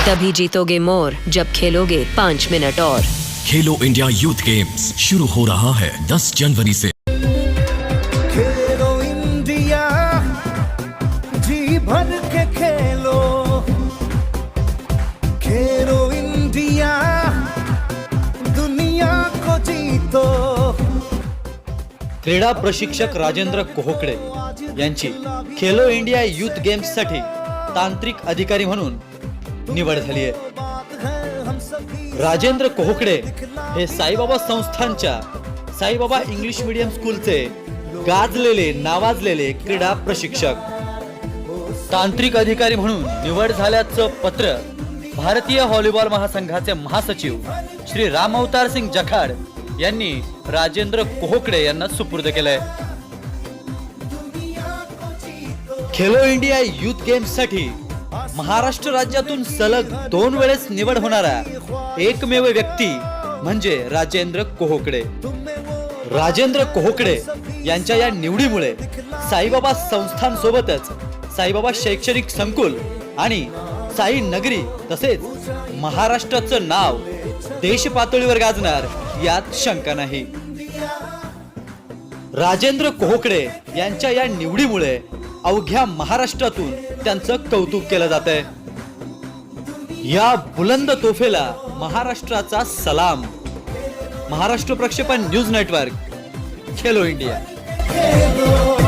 तभी जीतोगे मोर जब खेलोगे पाँच मिनट और। खेलो इंडिया यूथ गेम्स शुरू हो रहा है 10 जनवरी से। खेलो इंडिया जी भर के खेलो। खेलो इंडिया दुनिया को जीतो। क्रीडा प्रशिक्षक राजेंद्र कोहकडे यांची खेलो इंडिया युथ गेम्ससाठी तांत्रिक अधिकारी म्हणून निवड झाली आहे. राजेंद्र कोहकडे हे साईबाबा संस्थानच्या साईबाबा इंग्लिश मीडियम स्कूलचे गाजलेले नावाजलेले क्रीडा प्रशिक्षक. तांत्रिक अधिकारी म्हणून निवड झाल्याचं पत्र भारतीय व्हॉलीबॉल महासंघाचे महासचिव श्री राम अवतार सिंग जखाड यांनी राजेंद्र कोहकडे यांना सुपूर्द केलंय. खेलो इंडिया युथ गेम्ससाठी महाराष्ट्र राज्यातून सलग दोन वेळेस निवड होणारा एकमेव व्यक्ती म्हणजे राजेंद्र कोहकडे. राजेंद्र कोहकडे यांच्या या निवडीमुळे साईबाबा संस्थांसोबतच साईबाबा शैक्षणिक संकुल आणि साई नगरी तसेच महाराष्ट्राचं नाव देश पातळीवर गाजणार यात शंका नाही. राजेंद्र कोहकडे यांच्या या निवडीमुळे अवघ्या महाराष्ट्रातून त्यांचं कौतुक केलं जात आहे या बुलंद तोफेला महाराष्ट्राचा सलाम. Maharashtra Prakshepan news network Khelo India. Khelo India